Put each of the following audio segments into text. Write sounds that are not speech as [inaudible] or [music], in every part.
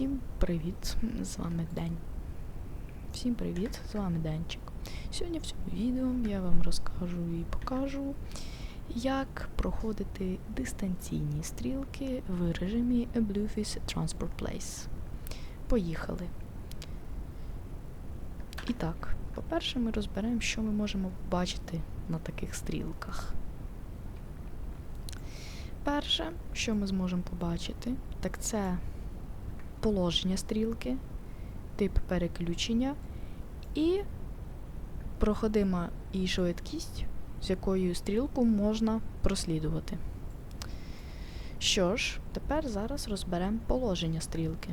Всім привіт! З вами День. Всім привіт! З вами Денчик. Сьогодні в цьому відео я вам розкажу і покажу, як проходити дистанційні стрілки в режимі Bluefish Transport Place. Поїхали. І так, по-перше, ми розберемо, що ми можемо побачити на таких стрілках. Перше, що ми зможемо побачити, так це положення стрілки, тип переключення і проходима і швидкість, з якою стрілку можна прослідувати. Що ж, тепер зараз розберемо положення стрілки.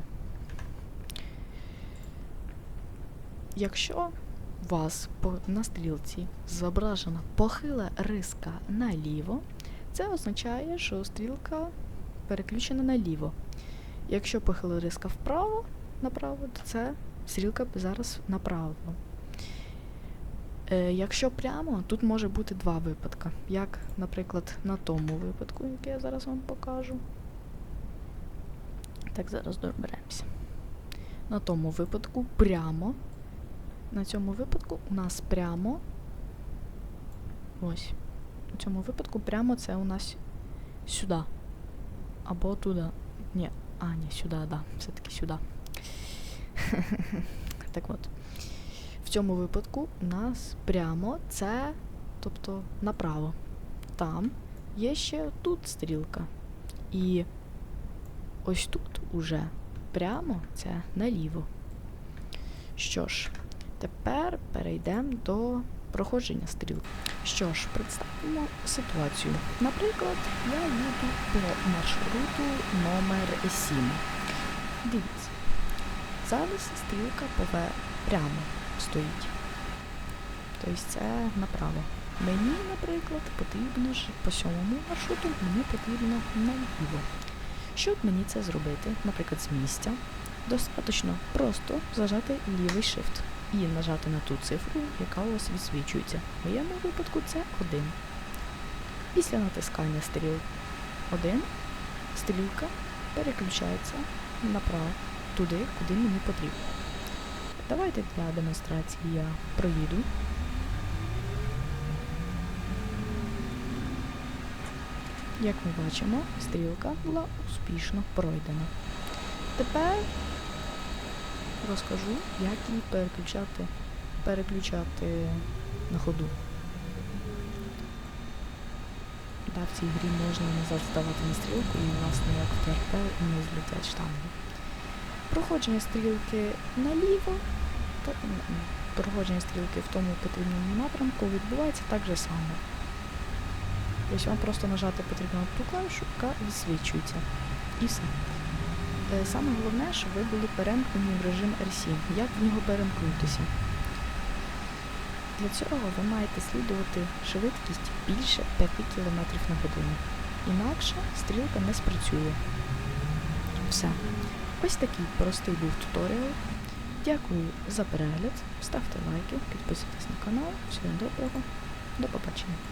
Якщо у вас на стрілці зображена похила риска наліво, це означає, що стрілка переключена наліво. Якщо похила риска вправо, направо, то це стрілка зараз направо. Е, Якщо прямо, тут може бути два випадки. Як, наприклад, на тому випадку, який я зараз вам покажу. Так, зараз доберемося. На тому випадку прямо. На цьому випадку у нас прямо. Ось. У цьому випадку прямо це у нас сюди. Або туди. Ні, а, ні, сюди, да, все-таки сюди. [laughs] так от. В цьому випадку у нас прямо це, тобто направо. Там є ще тут стрілка. І ось тут уже прямо це наліво. Що ж, тепер перейдемо до проходження стрілки. Що ж, представимо ситуацію. Наприклад, я їду по маршруту номер 7. Дивіться. Зараз стрілка пове прямо стоїть. Тобто це направо. Мені, наприклад, потрібно ж по сьомому маршруту, мені потрібно наліво. Щоб мені це зробити, наприклад, з місця, достатньо просто зажати лівий shift і нажати на ту цифру, яка у вас відсвічується. В моєму випадку це 1. Після натискання стріл 1 стрілка переключається направо, туди, куди мені потрібно. Давайте для демонстрації я проїду. Як ми бачимо, стрілка була успішно пройдена. Тепер розкажу, як її переключати, переключати на ходу. Да, в цій грі можна назад ставати на стрілку і власне як в ТРП не злетять штанги. Проходження стрілки наліво, то, проходження стрілки в тому потрібному напрямку відбувається так же само. Тобто вам просто нажати потрібно ту клавішу, яка відсвічується. І все. Саме головне, щоб ви були перемкнені в режим RC. Як в нього перемкнутися? Для цього ви маєте слідувати швидкість більше 5 км на годину. Інакше стрілка не спрацює. Все. Ось такий простий був туторіал. Дякую за перегляд. Ставте лайки, підписуйтесь на канал. Всього доброго. До побачення.